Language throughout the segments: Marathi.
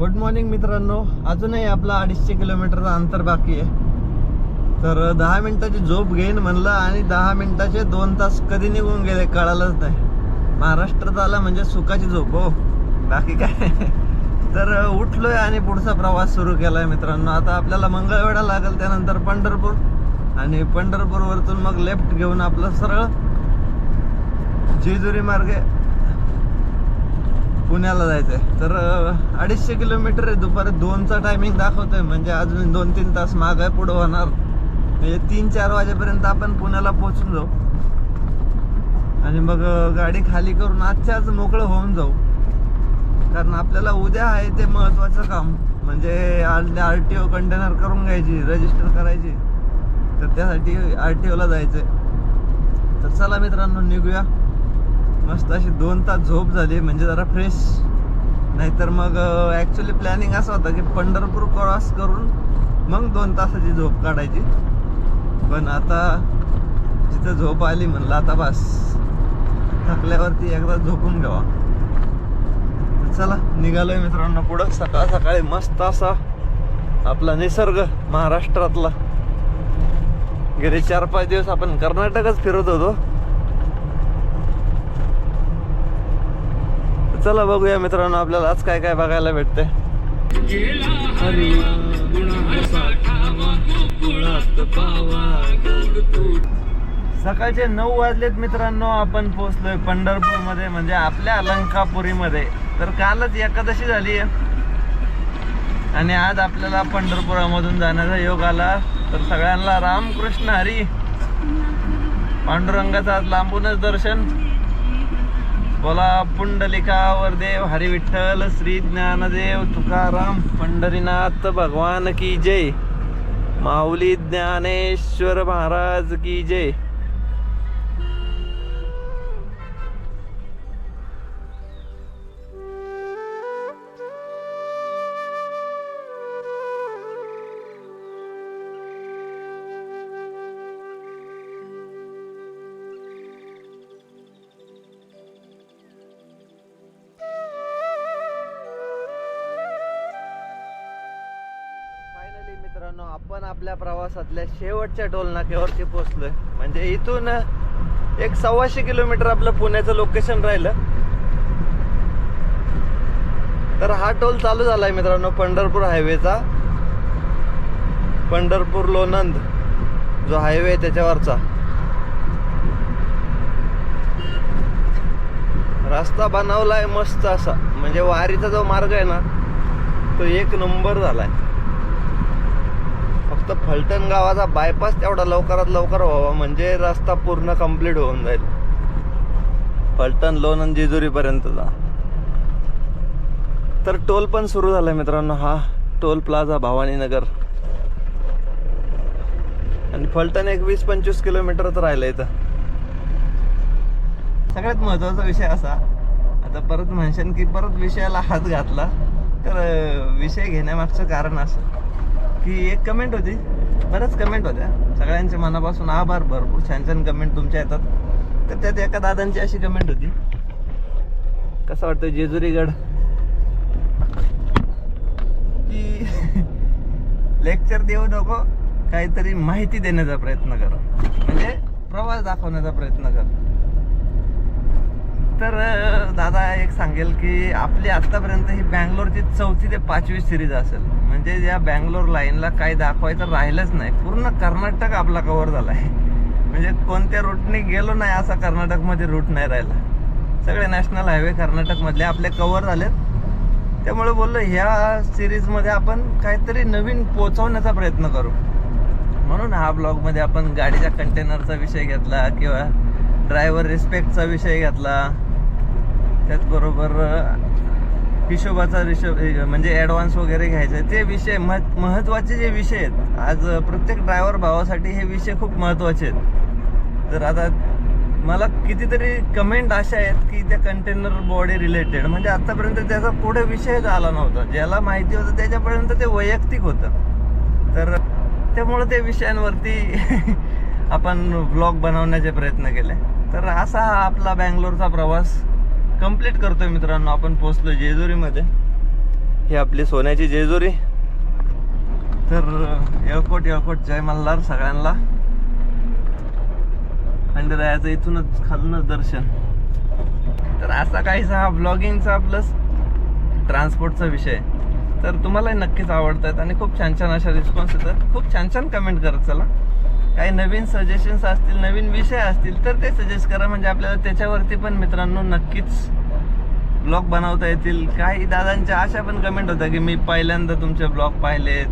गुड मॉर्निंग मित्रांनो. अजूनही आपला अडीचशे किलोमीटरचा अंतर बाकी आहे. तर दहा मिनिटाची झोप घेईन म्हणलं आणि दहा मिनिटाचे दोन तास कधी निघून गेले कळालंच नाही. महाराष्ट्रात आला म्हणजे सुखाची झोप हो. बाकी काय? तर उठलोय आणि पुढचा प्रवास सुरू केलाय मित्रांनो. आता आपल्याला मंगळवेढा लागेल त्यानंतर पंढरपूर. आणि पंढरपूरवरतून मग लेफ्ट घेऊन आपलं सरळ जेजुरी मार्गे पुण्याला जायचंय. तर अडीचशे किलोमीटर आहे. दुपारी दोनचा टायमिंग दाखवतोय. म्हणजे अजून दोन तीन तास मागे पुढं होणार. म्हणजे तीन चार वाजेपर्यंत आपण पुण्याला पोहोचून जाऊ. आणि मग गाडी खाली करून आजच्याच मोकळं होऊन जाऊ. कारण आपल्याला उद्या आहे ते महत्वाचं काम. म्हणजे आर टी ओ कंटेनर करून घ्यायची रजिस्टर करायची. तर त्यासाठी आर टी ओला जायचंय. तर चला मित्रांनो निघूया. मस्त अशी दोन तास झोप झाली म्हणजे जरा फ्रेश नाहीतर मग ॲक्च्युली प्लॅनिंग असं होतं की पंढरपूर क्रॉस करून मग दोन तासाची झोप काढायची. पण आता जिथं झोप आली म्हणलं आता बस. थकल्यावरती एकदा झोपून घ्यावा. चला निघालोय मित्रांनो पुढं. सकाळ सकाळी मस्त असा आपला निसर्ग महाराष्ट्रातला. गेले चार पाच दिवस आपण कर्नाटकच फिरत होतो. चला बघूया मित्रांनो आपल्याला आज काय काय बघायला भेटते सकाळचे नऊ वाजलेत मित्रांनो आपण पोहोचलोय पंढरपूरमध्ये म्हणजे आपल्या अलंकापुरीमध्ये तर कालच एकादशी झाली आणि आज आपल्याला पंढरपुरामधून जाण्याचा योग आला. तर सगळ्यांना रामकृष्ण हरी. पांडुरंगाचं आज लांबूनच दर्शन. बोला पुंडलिकावर देव हरी विठ्ठल श्री ज्ञानदेव तुकाराम पंढरीनाथ भगवान की जय माऊली ज्ञानेश्वर महाराज की जय. आपण आपल्या प्रवासातल्या शेवटच्या टोल नाक्यावरती पोहोचलोय. म्हणजे इथून एक सव्वाशे किलोमीटर आपलं पुण्याचं लोकेशन राहिलं. तर हा टोल चालू झालाय मित्रांनो पंढरपूर हायवेचा पंढरपूर लोणंद जो हायवे आहे त्याच्यावरचा. रस्ता बनवलाय मस्त असा. म्हणजे वारीचा जो मार्ग आहे ना तो एक नंबर झालाय. फक्त फलटण गावाचा बायपास तेवढा लवकरात लवकर व्हावा म्हणजे रस्ता पूर्ण कंप्लीट होऊन जाईल. फलटण लोन आणि जेजुरीपर्यंतचा. तर टोल पण सुरू झाला मित्रांनो. हा टोल प्लाझा भवानीनगर. आणि फलटण एक वीस पंचवीस किलोमीटरच राहिलं इथं. सगळ्यात महत्त्वाचा विषय असा आता परत म्हणशन की परत विषयाला हात घातला तर विषय घेण्यामागचं कारण असं. की एक कमेंट होती. बऱ्याच कमेंट होत्या. सगळ्यांच्या मनापासून आभार भरपूर. छान छान कमेंट तुमच्या येतात. तर त्यात एका दादांची अशी कमेंट होती. कसं वाटतं जेजुरीगड? की लेक्चर देऊ नको काहीतरी माहिती देण्याचा प्रयत्न कर. म्हणजे प्रवास दाखवण्याचा प्रयत्न कर. तर दादा एक सांगेल की आपली आतापर्यंत ही बँगलोरची चौथी ते पाचवी सिरीज असेल. म्हणजे या बँगलोर लाईनला काही दाखवायचं राहिलंच नाही. पूर्ण कर्नाटक आपला कव्हर झाला आहे म्हणजे कोणत्या रूटने गेलो नाही असा कर्नाटकमध्ये रूट नाही राहिला. सगळे नॅशनल हायवे कर्नाटकमधले आपले कव्हर झालेत. त्यामुळे बोललो ह्या सिरीजमध्ये आपण काहीतरी नवीन पोचवण्याचा प्रयत्न करू. म्हणून हा ब्लॉगमध्ये आपण गाडीच्या कंटेनरचा विषय घेतला किंवा ड्रायव्हर रिस्पेक्टचा विषय घेतला. त्याचबरोबर हिशोबाचा रिशोब म्हणजे ॲडव्हान्स वगैरे घ्यायचा ते विषय मह महत्त्वाचे जे विषय आहेत आज प्रत्येक ड्रायव्हर भावासाठी हे विषय खूप महत्त्वाचे आहेत. तर आता मला कितीतरी कमेंट अशा आहेत की त्या कंटेनर बॉडी रिलेटेड म्हणजे आत्तापर्यंत त्याचा पुढे विषयच आला नव्हता. ज्याला माहिती होतं त्याच्यापर्यंत ते वैयक्तिक होतं. तर त्यामुळं ते विषयांवरती आपण ब्लॉग बनवण्याचे प्रयत्न केले. तर असा हा आपला बँगलोरचा प्रवास. कंप्लीट करतोय मित्रांनो आपण पोहोचलो जेजुरीमध्ये. ही आपली सोन्याची जेजुरी. तर येळकोट एअरपोर्ट जय मल्हार सगळ्यांना. खंडरायाचं इथूनच खालूनच दर्शन. तर असा काहीसा हा ब्लॉगिंगचा प्लस ट्रान्सपोर्टचा विषय. तर तुम्हालाही नक्कीच आवडत आहेत आणि खूप छान छान अशा रिस्पॉन्स येतात. खूप छान छान कमेंट करत चला. काही नवीन सजेशन्स असतील नवीन विषय असतील तर ते सजेस्ट करा. म्हणजे आपल्याला त्याच्यावरती पण मित्रांनो नक्कीच ब्लॉग बनवता येतील. काही दादांच्या अशा पण कमेंट होत्या की मी पहिल्यांदा तुमचे ब्लॉग पाहिलेत.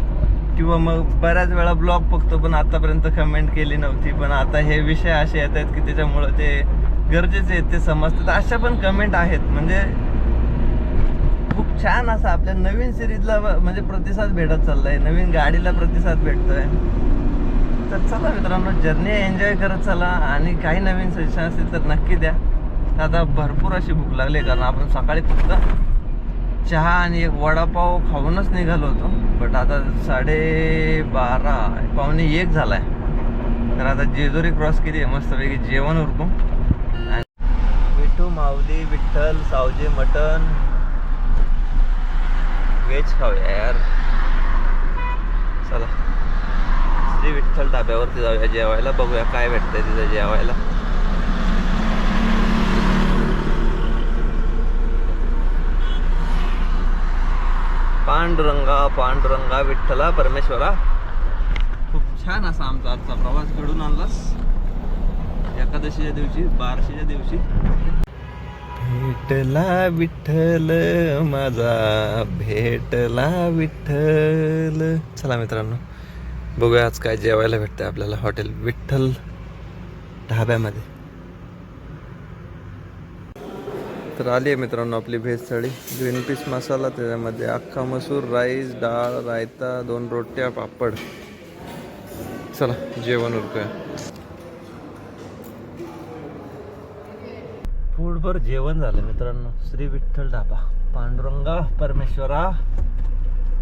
किंवा मग बऱ्याच वेळा ब्लॉग बघतो पण आतापर्यंत कमेंट केली नव्हती. पण आता हे विषय असे येत आहेत की त्याच्यामुळं ते गरजेचे आहेत ते समजतात. अशा पण कमेंट आहेत. म्हणजे खूप छान असा आपल्या नवीन सिरीजला म्हणजे प्रतिसाद भेटत चाललाय. नवीन गाडीला प्रतिसाद भेटतोय. तर चला मित्रांनो जर्नी एन्जॉय करत चला आणि काही नवीन सजेशन असतील तर नक्की द्या. आता भरपूर अशी भूक लागली कारण आपण सकाळी फक्त चहा आणि एक वडापाव खाऊनच निघालो होतो. बट आता साडे बारा पावणे एक झाला आहे तर आता जेजुरी क्रॉस केली आहे मस्तपैकी जेवण उरकू आणि विठू माऊली विठ्ठल सावजे मटन व्हेज खाऊया यार. चला. श्री विठ्ठल ढाब्यावरती जाऊया जेवायला बघूया काय भेटतंय तिथं जेवायला. पांडुरंगा पांडुरंगा विठ्ठला परमेश्वरा. खूप छान असा आमचा आजचा प्रवास घडून आणलास. एकादशीच्या दिवशी बारशीच्या दिवशी. भेटला विठ्ठल माझा भेटला विठ्ठल. चला मित्रांनो बघूया आज काय जेवायला भेटतं आपल्याला हॉटेल विठ्ठल ढाब्यामध्ये. तर आली आहे मित्रांनो आपली veg thali green peas masala त्याच्यामध्ये अख्खा मसूर राईस डाळ रायता दोन रोट्या पापड. चला जेवण उरकूया. फूडभर जेवण झालं मित्रांनो. श्री विठ्ठल ढाबा. पांडुरंगा परमेश्वरा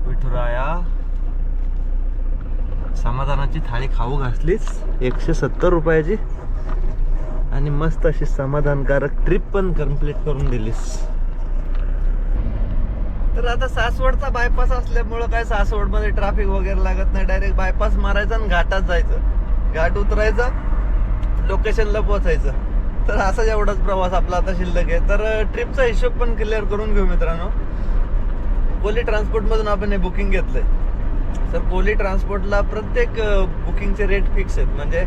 विठुराया समाधानाची थाळी खाऊ घासलीच एकशे सत्तर रुपयाची. आणि मस्त अशी समाधानकारक ट्रिप पण कंप्लीट करून दिलीस. तर आता सासवडचा बायपास असल्यामुळं काय सासवडमध्ये ट्रॅफिक वगैरे लागत नाही. डायरेक्ट बायपास मारायचा आणि घाटात जायचं. घाट उतरायचं लोकेशनला पोहोचायचं. तर असाच एवढाच प्रवास आपला आता शिल्लक आहे. तर ट्रिपचा हिशोब पण क्लिअर करून घेऊ मित्रांनो. कोली ट्रान्सपोर्टमधून आपण हे बुकिंग घेतलंय. सर कोली ट्रान्सपोर्टला प्रत्येक बुकिंगचे रेट फिक्स आहेत. म्हणजे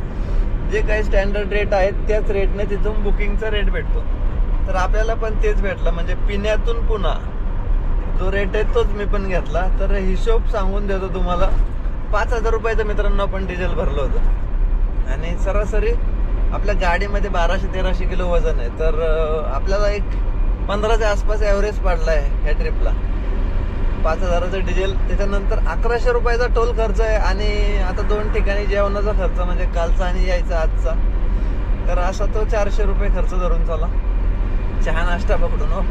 जे काही स्टँडर्ड रेट आहेत त्याच रेटने तिथून बुकिंगचा रेट भेटतो. तर आपल्याला पण तेच भेटलं. म्हणजे पिण्यातून पुन्हा जो रेट आहे तोच मी पण घेतला. तर हिशोब सांगून देतो तुम्हाला. पाच हजार रुपयाचं मित्रांनो आपण डिझेल भरलं होतं. आणि सरासरी आपल्या गाडीमध्ये बाराशे तेराशे किलो वजन आहे. तर आपल्याला एक पंधराच्या आसपास ॲव्हरेज पडला आहे ह्या ट्रिपला पाच हजाराचं डिझेल त्याच्यानंतर अकराशे रुपयाचा टोल खर्च आहे आणि आता दोन ठिकाणी जेवणाचा खर्च म्हणजे कालचा आणि यायचा आजचा. तर असा तो चारशे रुपये खर्च धरून चला चहा नाश्ता पकडून हो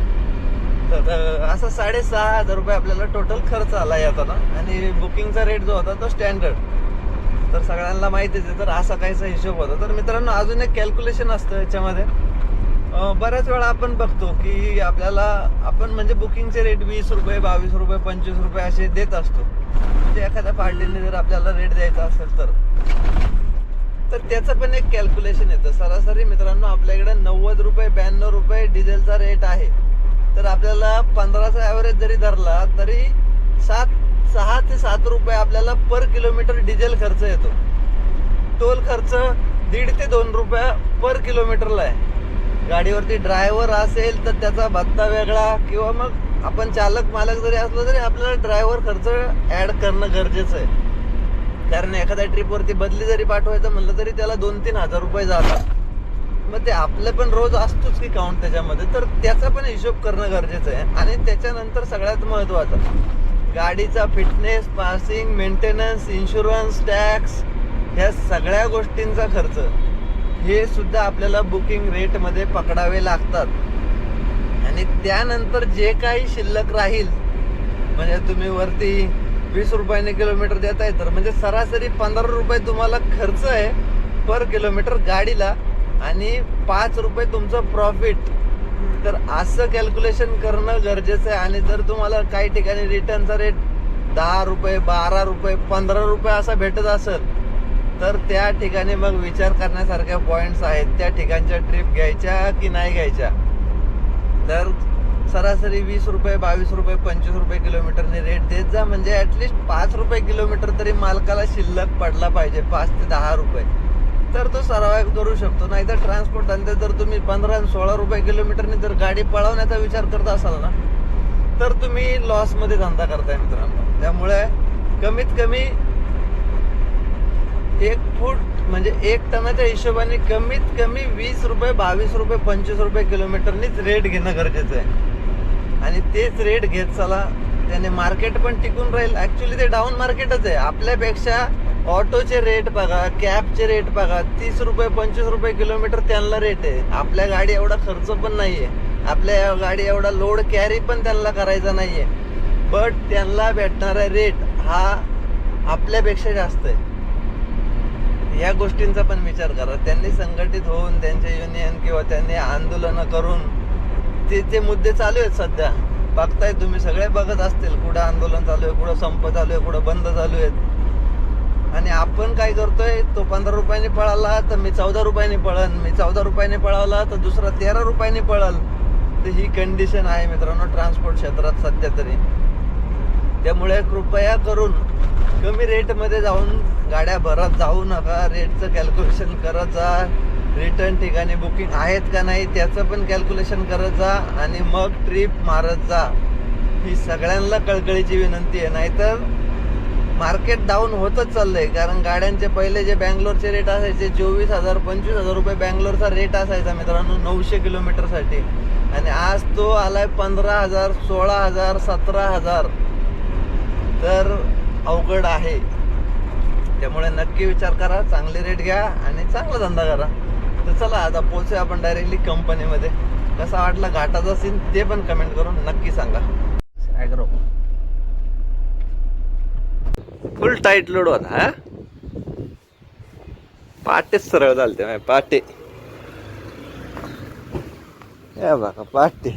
तर असा साडेसहा हजार रुपये आपल्याला टोटल खर्च आला येताना आणि बुकिंगचा रेट जो होता तो स्टँडर्ड तर सगळ्यांना माहितीच आहे तर असा काहीचा हिशोब होता. तर मित्रांनो अजून एक कॅल्क्युलेशन असतं याच्यामध्ये. बऱ्याच वेळा आपण बघतो की आपल्याला आपण म्हणजे बुकिंगचे रेट वीस रुपये बावीस रुपये पंचवीस रुपये असे देत असतो. म्हणजे एखाद्या पार्टीने जर आपल्याला रेट द्यायचा असेल तर. तर त्याचं पण एक कॅल्क्युलेशन येतं. सरासरी मित्रांनो आपल्याकडे नव्वद रुपये ब्याण्णव रुपये डिझेलचा रेट आहे. तर आपल्याला पंधराचा ॲव्हरेज जरी धरला तरी सात सहा ते सात रुपये आपल्याला पर किलोमीटर डिझेल खर्च येतो. टोल खर्च दीड ते दोन रुपये पर किलोमीटरला आहे. गाडीवरती ड्रायव्हर असेल तर त्याचा भत्ता वेगळा किंवा मग आपण चालक मालक जरी असलो तरी आपल्याला ड्रायव्हर खर्च ऍड करणं गरजेचं आहे. कारण एखाद्या ट्रिपवरती बदली जरी पाठवायचं म्हणलं तरी त्याला दोन तीन हजार रुपये जातात. मग ते आपलं पण रोज असतोच की काउंट त्याच्यामध्ये तर त्याचा पण हिशोब करणं गरजेचं आहे. आणि त्याच्यानंतर सगळ्यात महत्त्वाचं गाडीचा fitness passing maintenance insurance tax ह्या सगळ्या गोष्टींचा खर्च. हे सुद्धा आपल्याला बुकिंग रेटमध्ये पकडावे लागतात. आणि त्यानंतर जे काही शिल्लक राहील म्हणजे तुम्ही वरती वीस रुपयाने किलोमीटर देताय तर म्हणजे सरासरी पंधरा रुपये तुम्हाला खर्च आहे पर किलोमीटर गाडीला आणि पाच रुपये तुमचं प्रॉफिट तर असं कॅल्क्युलेशन करणं गरजेचं आहे. आणि जर तुम्हाला काही ठिकाणी रिटर्नचा रेट दहा रुपये बारा रुपये पंधरा रुपये असा भेटत असेल तर त्या ठिकाणी मग विचार करण्यासारख्या पॉइंट्स आहेत. त्या ठिकाणच्या ट्रिप घ्यायच्या की नाही घ्यायच्या? तर सरासरी वीस रुपये बावीस रुपये पंचवीस रुपये किलोमीटरने रेट देत जा. म्हणजे ॲटलिस्ट पाच रुपये किलोमीटर तरी मालकाला शिल्लक पडला पाहिजे पाच ते दहा रुपये. तर तो सराव करू शकतो. नाहीतर ट्रान्सपोर्ट धंदे जर तुम्ही पंधरा आणि सोळा रुपये किलोमीटरने जर गाडी पळवण्याचा विचार करत असाल ना तर तुम्ही लॉसमध्ये धंदा करताय मित्रांनो. त्यामुळे कमीत कमी एक फूट म्हणजे एक टनाच्या हिशोबाने कमीत कमी वीस रुपये बावीस रुपये पंचवीस रुपये किलोमीटरनीच रेट घेणं गरजेचं आहे. आणि तेच रेट घेत चला त्याने मार्केट पण टिकून राहील. ऍक्च्युली ते डाऊन मार्केटच आहे. आपल्यापेक्षा ऑटोचे रेट बघा कॅबचे रेट बघा तीस रुपये पंचवीस रुपये किलोमीटर त्यांना रेट आहे. आपल्या गाडी एवढा खर्च पण नाही आहे आपल्या गाडी एवढा लोड कॅरी पण त्यांना करायचा नाही आहे बट त्यांना भेटणारा रेट हा आपल्यापेक्षा जास्त आहे. या गोष्टींचा पण विचार करा. त्यांनी संघटित होऊन त्यांचे युनियन किंवा त्यांनी आंदोलनं करून ते ते मुद्दे चालू आहेत सध्या. बघताय तुम्ही सगळे बघत असतील कुठं आंदोलन चालू आहे कुठं संप चालू आहे कुठं बंद चालू आहेत. आणि आपण काय करतोय तो पंधरा रुपयाने पळाला तर मी चौदा रुपयाने पळन. मी चौदा रुपयाने पळाला तर दुसरा तेरा रुपयाने पळल तर ही कंडिशन आहे मित्रांनो ट्रान्सपोर्ट क्षेत्रात सध्या तरी. त्यामुळे कृपया करून कमी रेटमध्ये जाऊन गाड्या भरत जाऊ नका रेटचं कॅल्क्युलेशन करत जा. रिटर्न ठिकाणी बुकिंग आहेत का नाही त्याचं पण कॅल्क्युलेशन करत जा आणि मग ट्रिप मारत जा. ही सगळ्यांना कळकळीची विनंती आहे. नाहीतर मार्केट डाऊन होतच चाललंय. कारण गाड्यांचे पहिले जे बँगलोरचे रेट असायचे चोवीस हजार पंचवीस हजार रुपये बँगलोरचा रेट असायचा मित्रांनो नऊशे किलोमीटरसाठी आणि आज तो आलाय पंधरा हजार सोळा हजार सतरा हजार. तर अवघड आहे. त्यामुळे नक्की विचार करा चांगले रेट घ्या आणि चांगला धंदा करा. तर चला आता पोहोचूया आपण डायरेक्टली कंपनीमध्ये कसा वाटला घाटाचा सीन ते पण कमेंट करून नक्की सांगा. ॲग्रो फुल टाईट लोड होता हा? पाटेच सरळ चालते पाटे. या बघा पाटे.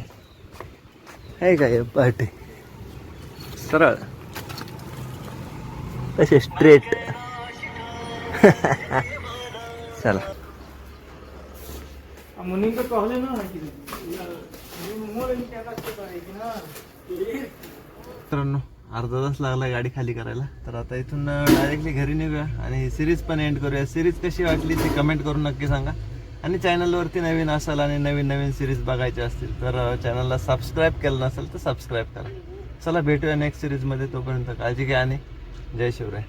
आहे का हे पाटे? सरळ. तसे स्ट्रेट चला. मित्रांनो अर्धा तास लागला गाडी खाली करायला. तर आता इथून डायरेक्टली घरी निघूया आणि सिरीज पण एंड करूया. सिरीज कशी वाटली ती कमेंट करून नक्की सांगा. आणि चॅनलवरती नवीन असाल आणि नवीन नवीन सिरीज बघायचे असतील तर चॅनलला सबस्क्राईब केलं नसेल तर सबस्क्राईब करा. चला भेटूया नेक्स्ट सिरीजमध्ये तोपर्यंत काळजी घ्या आणि जय शिवराय.